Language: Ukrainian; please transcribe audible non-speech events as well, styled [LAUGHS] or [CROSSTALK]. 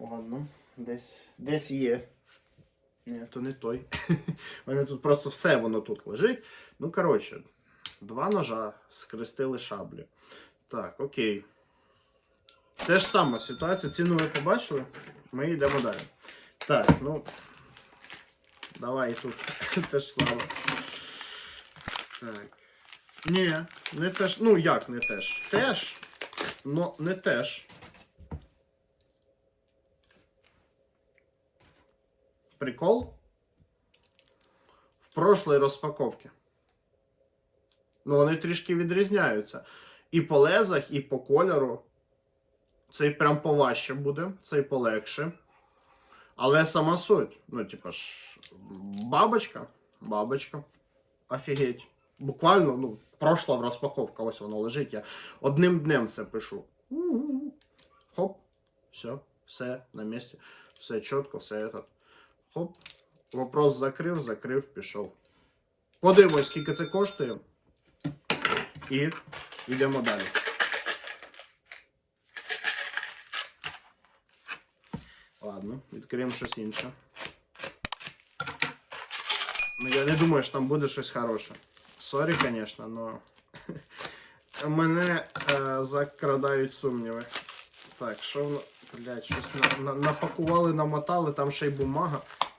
Ладно, десь, десь є. Ні, то не той. [LAUGHS] У мене тут просто все воно тут лежить. Ну, коротше, два ножа скрестили шаблі. Так, окей. Те ж сама ситуація. Ціну ви побачили. Ми йдемо далі. Так, ну. Давай тут [LAUGHS] те ж саме. Так. Ні, не теж. Ну як не теж? Теж. Но не теж. Прикол? В прошлій розпаковці. Ну, вони трішки відрізняються. І по лезах, і по кольору. Цей прям поважче буде, цей полегше. Але сама суть. Ну, типа ж, бабочка. Бабочка. Офігеть. Буквально, ну, прошла розпаковка, ось воно лежить. Я одним днем це пишу. Хоп. Все, все на місці. Все чітко, все этот. Хоп. Вопрос закрив, закрив, пішов. Подивимось, скільки це коштує. І йдемо далі. Ладно, відкриємо щось інше. Ну, я не думаю, що там буде щось хороше. Сорі, звісно, но [LAUGHS] мене е, закрадають сумніви. Так, що воно. Блять, щось на, на, напакували, намотали, там ще й бумага.